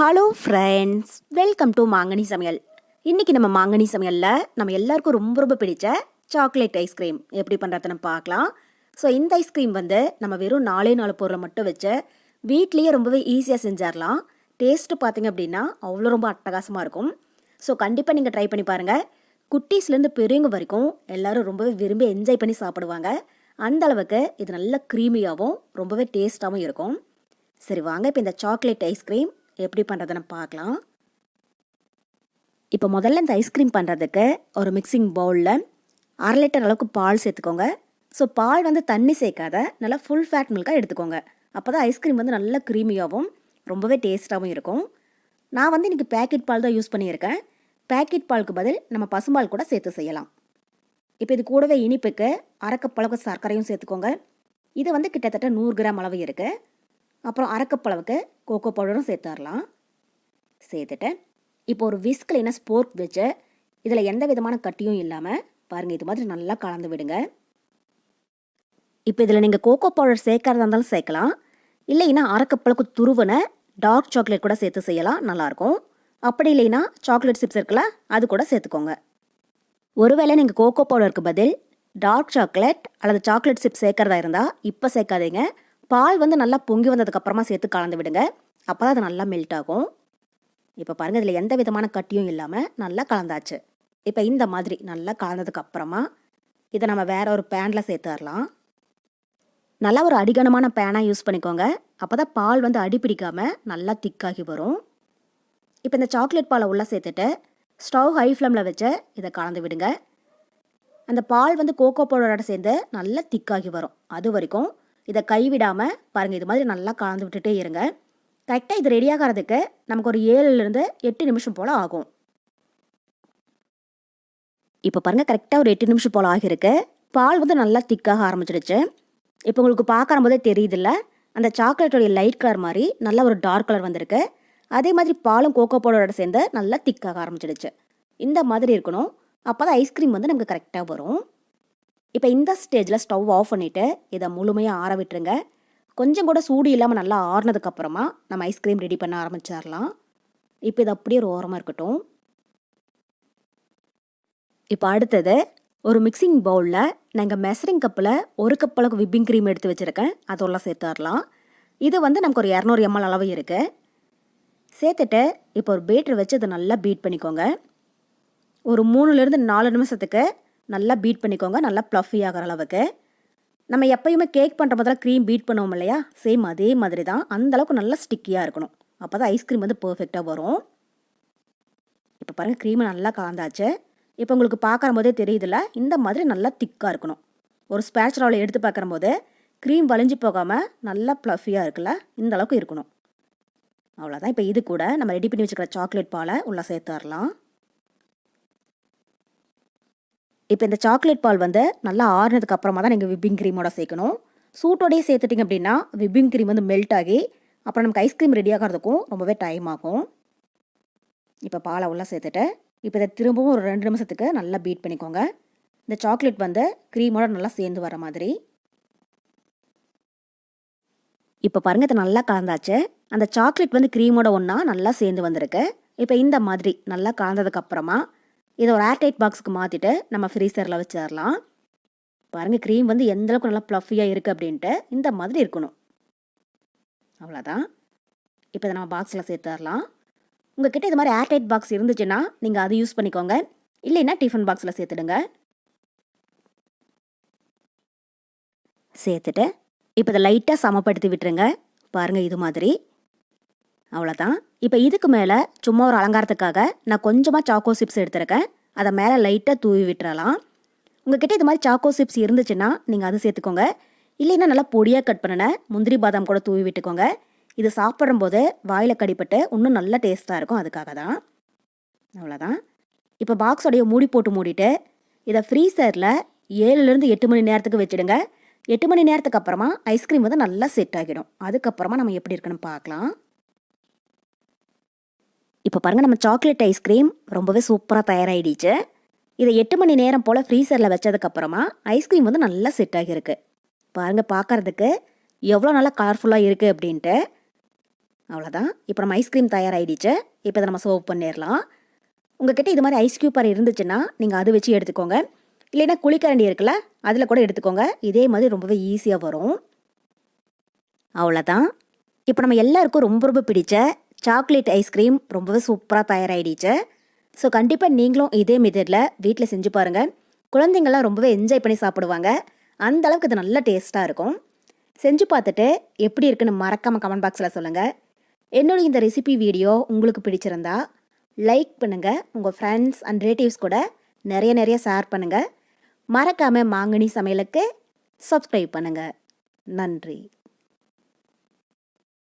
Hello friends welcome to மாங்கனி சமையல் இன்றைக்கி நம்ம மாங்கனி சமையலில் நம்ம எல்லாருக்கும் ரொம்ப ரொம்ப பிடிச்ச சாக்லேட் ஐஸ்கிரீம் எப்படி பண்ணுறதுன்னு பார்க்கலாம். ஸோ இந்த ஐஸ்கிரீம் வந்து நம்ம வெறும் நாலே நாலு பொருளை மட்டும் வச்சு வீட்லேயே ரொம்பவே ஈஸியாக செஞ்சிடலாம் டேஸ்ட்டு பார்த்தீங்க அப்படின்னா அவ்வளோ ரொம்ப அட்டகாசமாக இருக்கும். ஸோ கண்டிப்பாக நீங்கள் ட்ரை பண்ணி பாருங்கள் குட்டீஸ்லேருந்து பெரியவங்க வரைக்கும் எல்லோரும் ரொம்பவே விரும்பி என்ஜாய் பண்ணி சாப்பிடுவாங்க. அந்த அளவுக்கு இது நல்ல க்ரீமியாகவும் ரொம்பவே டேஸ்ட்டாகவும் இருக்கும். சரி வாங்க. இப்போ இந்த சாக்லேட் ஐஸ்கிரீம் எப்படி பண்ணுறதுன்னு பார்க்கலாம். இப்போ முதல்ல இந்த ஐஸ்கிரீம் பண்ணுறதுக்கு ஒரு மிக்சிங் பவுலில் அரை லிட்டர் அளவுக்கு பால் சேர்த்துக்கோங்க. ஸோ பால் வந்து தண்ணி சேர்க்காத நல்லா ஃபுல் ஃபேட் மில்காக எடுத்துக்கோங்க. அப்போ தான் ஐஸ்கிரீம் வந்து நல்லா க்ரீமியாகவும் ரொம்பவே டேஸ்ட்டாகவும் இருக்கும். நான் வந்து இன்றைக்கி பேக்கெட் பால் தான் யூஸ் பண்ணியிருக்கேன். பேக்கெட் பாலுக்கு பதில் நம்ம பசும்பால் கூட சேர்த்து செய்யலாம். இப்போ இது கூடவே இனிப்புக்கு அரைக்கப்பளவுக்கு சர்க்கரையும் சேர்த்துக்கோங்க. இது வந்து கிட்டத்தட்ட நூறு கிராம் அளவு இருக்குது அப்புறம் அரைக்கப்பளவுக்கு கோகோ பவுடரும் சேர்த்துடலாம் சேர்த்துட்டேன் இப்போ ஒரு விஸ்கில் என்ன ஸ்போர்க் வச்சு இதில் எந்த விதமான கட்டியும் இல்லாமல் பாருங்கள் இது மாதிரி நல்லா கலந்து விடுங்க. இப்போ இதில் நீங்கள் கோகோ பவுடர் சேர்க்கறதா இருந்தாலும் சேர்க்கலாம். இல்லைன்னா அரைக்கப்பளவுக்கு துருவன டார்க் சாக்லேட் கூட சேர்த்து செய்யலாம் நல்லாயிருக்கும். அப்படி இல்லைன்னா சாக்லேட் சிப்ஸ் இருக்குல்ல அது கூட சேர்த்துக்கோங்க. ஒருவேளை நீங்கள் கோகோ பவுடருக்கு பதில் டார்க் சாக்லேட் அல்லது சாக்லேட் சிப்ஸ் சேர்க்கறதா இருந்தால் இப்போ சேர்க்காதீங்க. பால் வந்து நல்லா பொங்கி வந்ததுக்கப்புறமா சேர்த்து கலந்து விடுங்க. அப்போ தான் அது நல்லா மெல்ட் ஆகும். இப்போ பாருங்கள் இதில் எந்த விதமான கட்டியும் இல்லாமல் நல்லா கலந்தாச்சு. இப்போ இந்த மாதிரி நல்லா கலந்ததுக்கப்புறமா இதை நம்ம வேற ஒரு பேனில் சேர்த்துடலாம். நல்லா ஒரு அடிகனமான பேனாக யூஸ் பண்ணிக்கோங்க. அப்போ தான் பால் வந்து அடி பிடிக்காமல் நல்லா திக்காகி வரும். இப்போ இந்த சாக்லேட் பாலை உள்ளே சேர்த்துட்டு ஸ்டவ் ஹை ஃப்ளேமில் வச்சு இதை கலந்து விடுங்க. அந்த பால் வந்து கோகோ பவுடரோட சேர்ந்து நல்லா திக்காகி வரும். அது வரைக்கும் இதை கைவிடாமல் பாருங்கள் இது மாதிரி நல்லா கலந்து விட்டுட்டே இருங்க. கரெக்டாக இது ரெடியாகிறதுக்கு நமக்கு ஒரு ஏழுலேருந்து எட்டு நிமிஷம் போல் ஆகும். இப்போ பாருங்கள் கரெக்டாக ஒரு எட்டு நிமிஷம் போல் ஆகியிருக்கு. பால் வந்து நல்லா திக்காக ஆரம்பிச்சிடுச்சு. இப்போ உங்களுக்கு பார்க்குற போதே தெரியுதுல்ல அந்த சாக்லேட்டோடைய லைட் கலர் மாதிரி நல்ல ஒரு டார்க் கலர் வந்திருக்கு. அதே மாதிரி பாலும் கோகோ பவுடரோட சேர்ந்து நல்லா திக்காக ஆரம்பிச்சிடுச்சு. இந்த மாதிரி இருக்கணும். அப்போ தான் ஐஸ்கிரீம் வந்து நமக்கு கரெக்டாக வரும். இப்போ இந்த ஸ்டேஜில் ஸ்டவ் ஆஃப் பண்ணிவிட்டு இதை முழுமையாக ஆற விட்டுருங்க. கொஞ்சம் கூட சூடு இல்லாமல் நல்லா ஆறுனதுக்கப்புறமா நம்ம ஐஸ்கிரீம் ரெடி பண்ண ஆரம்பிச்சிடலாம். இப்போ இது அப்படியே ஒரு ஓரமாக இருக்கட்டும். இப்போ அடுத்தது ஒரு மிக்சிங் பவுலில் நாங்கள் மெசரிங் கப்பில் ஒரு கப் அளவுக்கு விப்பிங் க்ரீம் எடுத்து வச்சுருக்கேன். அதெல்லாம் சேர்த்துடலாம் இது வந்து நமக்கு ஒரு இரநூறு எம்எல் அளவு இருக்குது சேர்த்துட்டு இப்போ ஒரு பீட்டர் வச்சு இதை நல்லா பீட் பண்ணிக்கோங்க. ஒரு மூணுலேருந்து நாலு நிமிஷத்துக்கு நல்லா பீட் பண்ணிக்கோங்க. நல்லா ப்ளஃபி ஆகிற அளவுக்கு. நம்ம எப்பயுமே கேக் பண்ணுற முதல்ல க்ரீம் பீட் பண்ணுவோம் இல்லையா? சேம் அதே மாதிரி தான். அந்த அளவுக்கு நல்லா ஸ்டிக்கியாக இருக்கணும். அப்போ தான் ஐஸ்கிரீம் வந்து பர்ஃபெக்டாக வரும். இப்போ பாருங்கள் க்ரீமை நல்லா கலந்தாச்சு. இப்போ உங்களுக்கு பார்க்குற போதே தெரியுதுல்ல இந்த மாதிரி நல்லா திக்காக இருக்கணும். ஒரு ஸ்பேச்சுலாவில் எடுத்து பார்க்குற போது க்ரீம் வலிஞ்சு போகாமல் நல்லா ப்ளஃபியாக இருக்குல்ல? இந்த அளவுக்கு இருக்கணும். அவ்வளோதான் இப்போ இது கூட நம்ம ரெடி பண்ணி வச்சுக்கிற சாக்லேட் பாலை உள்ளே சேர்த்துடலாம் இப்போ இந்த சாக்லேட் பால் வந்து நல்லா ஆறுனதுக்கு அப்புறமா தான் நீங்கள் விப்பிங் க்ரீமோட சேர்க்கணும். சூட்டோடையே சேர்த்துட்டிங்க அப்படின்னா விப்பிங் க்ரீம் வந்து மெல்ட் ஆகி அப்புறம் நமக்கு ஐஸ்கிரீம் ரெடி ஆகிறதுக்கும் ரொம்பவே டைம் ஆகும். இப்போ பாலை உள்ள சேர்த்துட்டு இப்போ இதை திரும்பவும் ஒரு ரெண்டு நிமிஷத்துக்கு நல்லா பீட் பண்ணிக்கோங்க. இந்த சாக்லேட் வந்து க்ரீமோட நல்லா சேர்ந்து வர மாதிரி. இப்போ பாருங்கள் இது நல்லா கலந்தாச்சு. அந்த சாக்லேட் வந்து க்ரீமோட ஒன்றா நல்லா சேர்ந்து வந்திருக்கு. இப்போ இந்த மாதிரி நல்லா கலந்ததுக்கப்புறமா இதை ஒரு ஏர்டைட் பாக்ஸுக்கு மாற்றிட்டு நம்ம ஃப்ரீசரில் வச்சிடலாம். பாருங்கள் க்ரீம் வந்து எந்தளவுக்கு நல்லா ப்ளஃபியாக இருக்குது அப்படின்ட்டு இந்த மாதிரி இருக்கணும். அவ்வளோதான் இப்போ இதை நம்ம பாக்ஸில் சேர்த்துடலாம். உங்ககிட்ட இது மாதிரி ஏர்டைட் பாக்ஸ் இருந்துச்சுன்னா நீங்கள் அதை யூஸ் பண்ணிக்கோங்க. இல்லைன்னா டிஃபன் பாக்ஸில் சேர்த்துடுங்க. சேர்த்துட்டு இப்போ இதை லைட்டாக சமப்படுத்தி விட்டுருங்க. பாருங்கள் இது மாதிரி. அவ்வளோதான் இப்போ இதுக்கு மேலே சும்மா ஒரு அலங்காரத்துக்காக நான் கொஞ்சமாக சாக்கோ சிப்ஸ் எடுத்திருக்கேன். அதை மேலே லைட்டாக தூவி விட்டுறலாம். உங்ககிட்ட இது மாதிரி சாக்கோ சிப்ஸ் இருந்துச்சுன்னா நீங்கள் அது சேர்த்துக்கோங்க. இல்லைன்னா நல்லா பொடியாக கட் பண்ணின முந்திரி பாதாம் கூட தூவி விட்டுக்கோங்க. இது சாப்பிடும்போது வாயில் கடிப்பட்டு இன்னும் நல்ல டேஸ்ட்டாக இருக்கும். அதுக்காக தான். அவ்வளோதான் இப்போ பாக்ஸோடைய மூடி போட்டு மூடிட்டு இதை ஃப்ரீசரில் ஏழுலேருந்து எட்டு மணி நேரத்துக்கு வச்சுடுங்க. எட்டு மணி நேரத்துக்கு அப்புறமா ஐஸ்கிரீம் வந்து நல்லா செட் ஆகிடும். அதுக்கப்புறமா நம்ம எப்படி இருக்குன்னு பார்க்கலாம். இப்போ பாருங்கள் நம்ம சாக்லேட் ஐஸ்கிரீம் ரொம்பவே சூப்பராக தயாராகிடுச்சு இதை எட்டு மணி நேரம் போல் ஃப்ரீசரில் வச்சதுக்கப்புறமா ஐஸ்கிரீம் வந்து நல்லா செட் ஆகியிருக்கு. பாருங்கள் பார்க்குறதுக்கு எவ்வளோ நல்லா கலர்ஃபுல்லாக இருக்குது அப்படின்ட்டு. அவ்வளோதான் இப்போ நம்ம ஐஸ்கிரீம் தயாராகிடுச்சு இப்போ இதை நம்ம சர்வ் பண்ணிடலாம். உங்ககிட்ட இது மாதிரி ஐஸ் கியூப்பர் இருந்துச்சுன்னா நீங்கள் அது வச்சு எடுத்துக்கோங்க. இல்லைன்னா குழிக்கரண்டி இருக்குல்ல அதில் கூட எடுத்துக்கோங்க. இதே மாதிரி ரொம்பவே ஈஸியாக வரும். அவ்வளோதான் இப்போ நம்ம எல்லாருக்கும் ரொம்ப ரொம்ப பிடிச்ச சாக்லேட் ஐஸ்கிரீம் ரொம்பவே சூப்பராக தயாராகிடுச்சு ஸோ கண்டிப்பாக நீங்களும் இதே மெத்தடில் வீட்டில் செஞ்சு பாருங்கள் குழந்தைங்கள்லாம் ரொம்பவே என்ஜாய் பண்ணி சாப்பிடுவாங்க. அந்த அளவுக்கு இது நல்ல டேஸ்ட்டாக இருக்கும். செஞ்சு பார்த்துட்டு எப்படி இருக்குன்னு மறக்காமல் கமெண்ட் பாக்ஸில் சொல்லுங்கள் என்னோட இந்த ரெசிபி வீடியோ உங்களுக்கு பிடிச்சிருந்தா லைக் பண்ணுங்கள் உங்கள் ஃப்ரெண்ட்ஸ் அண்ட் ரிலேட்டிவ்ஸ் கூட நிறைய நிறைய ஷேர் பண்ணுங்கள் மறக்காமல் மாங்கனி சமையலுக்கு சப்ஸ்கிரைப் பண்ணுங்கள் நன்றி.